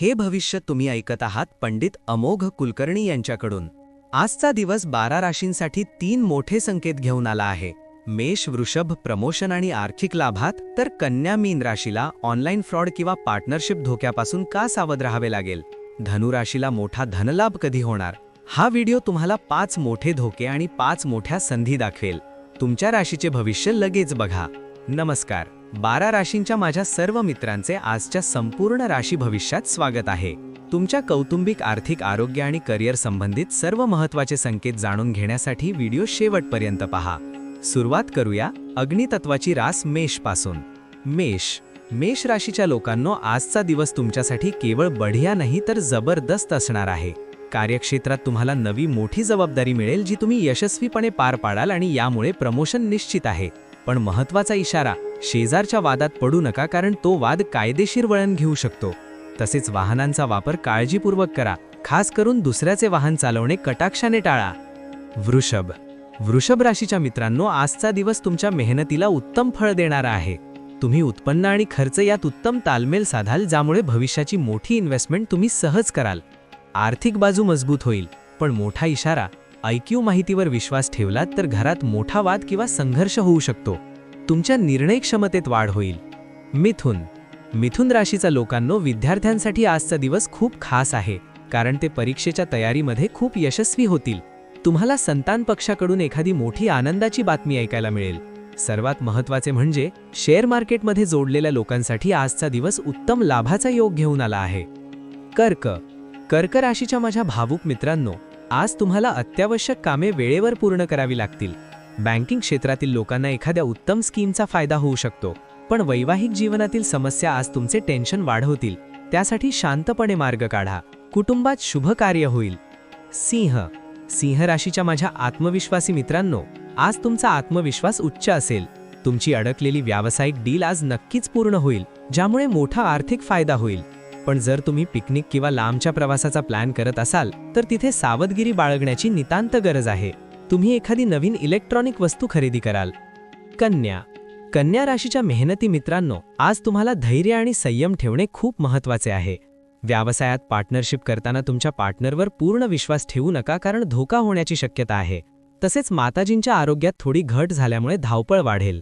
हे भविष्य तुम्ही ऐकत आहात पंडित अमोघ कुलकर्णी यांच्याकडून. आजचा दिवस बारा राशींसाठी तीन मोठे संकेत घेऊन आला आहे. मेष वृषभ प्रमोशन आणि आर्थिक लाभात तर कन्या मीन राशीला ऑनलाईन फ्रॉड किंवा पार्टनरशिप धोक्यापासून का सावध राहावे लागेल? धनुराशीला मोठा धनलाभ कधी होणार? हा व्हिडिओ तुम्हाला पाच मोठे धोके आणि पाच मोठ्या संधी दाखवेल. तुमच्या राशीचे भविष्य लगेच बघा. नमस्कार. बारा राशींच्या माझ्या सर्व मित्रांचे आजच्या संपूर्ण राशी भविष्यात स्वागत आहे. तुमच्या कौटुंबिक आर्थिक आरोग्य आणि करिअर संबंधित सर्व महत्त्वाचे संकेत जाणून घेण्यासाठी व्हिडिओ शेवटपर्यंत पहा. सुरुवात करूया अग्नितत्वाची रास मेषपासून मेष मेष राशीच्या लोकांनो आजचा दिवस तुमच्यासाठी केवळ बढिया नाही तर जबरदस्त असणार आहे. कार्यक्षेत्रात तुम्हाला नवी मोठी जबाबदारी मिळेल जी तुम्ही यशस्वीपणे पार पाडाल आणि यामुळे प्रमोशन निश्चित आहे. पण महत्त्वाचा इशारा शेजारच्या वादात पडू नका कारण तो वाद कायदेशीर वळण घेऊ शकतो. तसेच वाहनांचा वापर काळजीपूर्वक करा खास करून दुसऱ्याचे वाहन चालवणे कटाक्षाने टाळा. वृषभ. वृषभ राशीच्या मित्रांनो आजचा दिवस तुमच्या मेहनतीला उत्तम फळ देणारा आहे. तुम्ही उत्पन्न आणि खर्च यात उत्तम तालमेल साधाल ज्यामुळे भविष्याची मोठी इन्व्हेस्टमेंट तुम्ही सहज कराल. आर्थिक बाजू मजबूत होईल पण मोठा इशारा आयक्यू माहितीवर विश्वास ठेवलात तर घरात मोठा वाद किंवा संघर्ष होऊ शकतो. तुमच्या निर्णय क्षमतेत वाढ होईल. मिथुन. मिथुन राशीचा लोकांनो विद्यार्थ्यांसाठी आजचा दिवस खूप खास आहे कारण ते परीक्षेच्या तयारीमध्ये खूप यशस्वी होतील. तुम्हाला संतान पक्षाकडून एखादी मोठी आनंदाची बातमी ऐकायला मिळेल. सर्वात महत्त्वाचे म्हणजे शेअर मार्केटमध्ये जोडलेल्या लोकांसाठी आजचा दिवस उत्तम लाभाचा योग घेऊन आला आहे. कर्क. कर्क राशीच्या माझ्या भावूक मित्रांनो आज तुम्हाला अत्यावश्यक कामे वेळेवर पूर्ण करावी लागतील. बँकिंग क्षेत्रातील लोकांना एखाद्या उत्तम स्कीमचा फायदा होऊ शकतो. पण वैवाहिक जीवनातील समस्या आज तुमचे टेन्शन वाढवतील. त्यासाठी शांतपणे मार्ग काढा. कुटुंबात शुभ कार्य होईल. सिंह. सिंह राशीच्या माझ्या आत्मविश्वासी मित्रांनो आज तुमचा आत्मविश्वास उच्च असेल. तुमची अडकलेली व्यावसायिक डील आज नक्कीच पूर्ण होईल ज्यामुळे मोठा आर्थिक फायदा होईल. पण जर तुम्ही पिकनिक किंवा लांबच्या प्रवासाचा प्लॅन करत असाल तर तिथे सावधगिरी बाळगण्याची नितांत गरज आहे. तुम्ही एखादी नवीन इलेक्ट्रॉनिक वस्तू खरेदी कराल. कन्या. कन्या राशीच्या मेहनती मित्रांनो आज तुम्हाला धैर्य आणि संयम ठेवणे खूप महत्त्वाचे आहे. व्यवसायात पार्टनरशिप करताना तुमच्या पार्टनरवर पूर्ण विश्वास ठेवू नका कारण धोका होण्याची शक्यता आहे. तसेच माताजींच्या आरोग्यात थोडी घट झाल्यामुळे धावपळ वाढेल.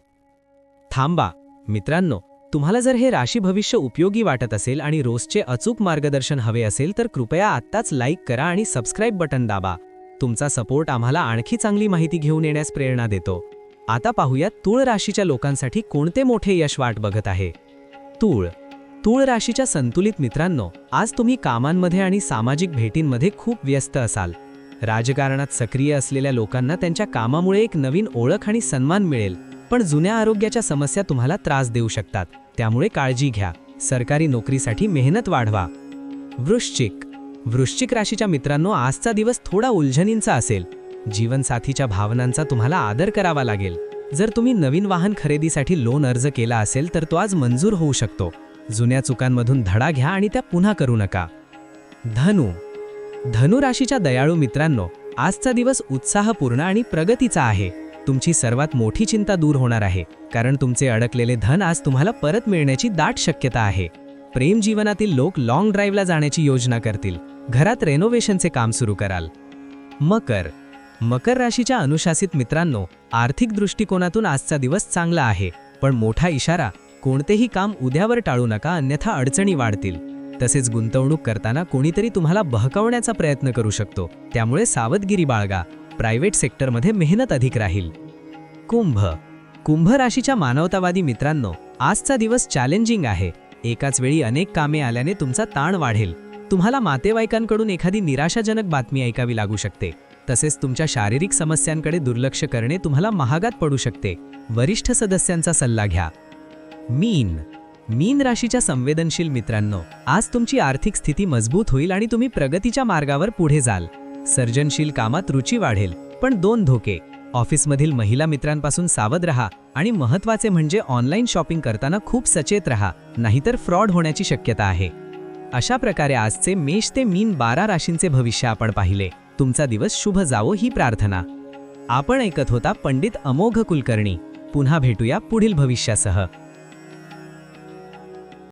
थांबा. मित्रांनो तुम्हाला जर हे राशी भविष्य उपयोगी वाटत असेल आणि रोजचे अचूक मार्गदर्शन हवे असेल तर कृपया आत्ताच लाईक करा आणि सबस्क्राईब बटन दाबा. तुमचा सपोर्ट आम्हाला आणखी चांगली माहिती घेऊन येण्यास प्रेरणा देतो. आता पाहूया तूळ राशीच्या लोकांसाठी कोणते मोठे यश वाट बघत आहे? तूळ. तूळ राशीच्या संतुलित मित्रांनो आज तुम्ही कामांमध्ये आणि सामाजिक भेटींमध्ये खूप व्यस्त असाल. राजकारणात सक्रिय असलेल्या लोकांना त्यांच्या कामामुळे एक नवीन ओळख आणि सन्मान मिळेल. पण जुन्या आरोग्याच्या समस्या तुम्हाला त्रास देऊ शकतात. त्यामुळे काळजी घ्या. सरकारी नोकरीसाठी मेहनत वाढवा. वृश्चिक. वृश्चिक राशीच्या मित्रांनो आजचा दिवस थोडा उलझनींचा असेल. जीवनसाथीच्या भावनांचा तुम्हाला आदर करावा लागेल. जर तुम्ही नवीन वाहन खरेदीसाठी लोन अर्ज केला असेल तर तो आज मंजूर होऊ शकतो. जुन्या चुकांमधून धडा घ्या आणि त्या पुन्हा करू नका. धनु. धनु राशीच्या दयाळू मित्रांनो आजचा दिवस उत्साहपूर्ण आणि प्रगतीचा आहे. तुमची सर्वात मोठी चिंता दूर होणार आहे. कारण तुमचे अडकलेले धन आज तुम्हाला परत मिळण्याची दाट शक्यता आहे. प्रेम जीवनातील लोक लाँग ड्राईव्हला जाण्याची योजना करतील. घरात रेनोव्हेशनचे काम सुरू कराल. मकर. मकर राशीच्या अनुशासित मित्रांनो आर्थिक दृष्टिकोनातून आजचा दिवस चांगला आहे पण मोठा इशारा कोणतेही काम उद्यावर टाळू नका अन्यथा अडचणी वाढतील. तसेच गुंतवणूक करताना कोणीतरी तुम्हाला बहकवण्याचा प्रयत्न करू शकतो त्यामुळे सावधगिरी बाळगा प्रायव्हेट सेक्टरमध्ये मेहनत अधिक राहील. कुंभ. कुंभ राशीच्या मानवतावादी मित्रांनो आजचा दिवस चॅलेंजिंग आहे. एकाच वेळी अनेक कामे आल्याने तुमचा ताण वाढेल. तुम्हाला मातेवाईकांकडून एखादी निराशाजनक बातमी ऐकावी लागू शकते. तसेच तुमच्या शारीरिक समस्यांकडे दुर्लक्ष करणे तुम्हाला महागात पडू शकते. वरिष्ठ सदस्यांचा सल्ला घ्या. मीन. मीन राशीच्या संवेदनशील मित्रांनो आज तुमची आर्थिक स्थिती मजबूत होईल आणि तुम्ही प्रगतीच्या मार्गावर पुढे जाल. सर्जनशील कामात रुची वाढेल पण दोन धोके. ऑफिसमधील महिला मित्रांपासून सावध रहा आणि महत्त्वाचे म्हणजे ऑनलाईन शॉपिंग करताना खूप सचेत रहा नाहीतर फ्रॉड होण्याची शक्यता आहे. अशा प्रकारे आजचे मेष ते मीन बारा राशींचे भविष्य आपण पाहिले. तुमचा दिवस शुभ जावो ही प्रार्थना. आपण ऐकत होता पंडित अमोघ कुलकर्णी. पुन्हा भेटूया पुढील भविष्यासह.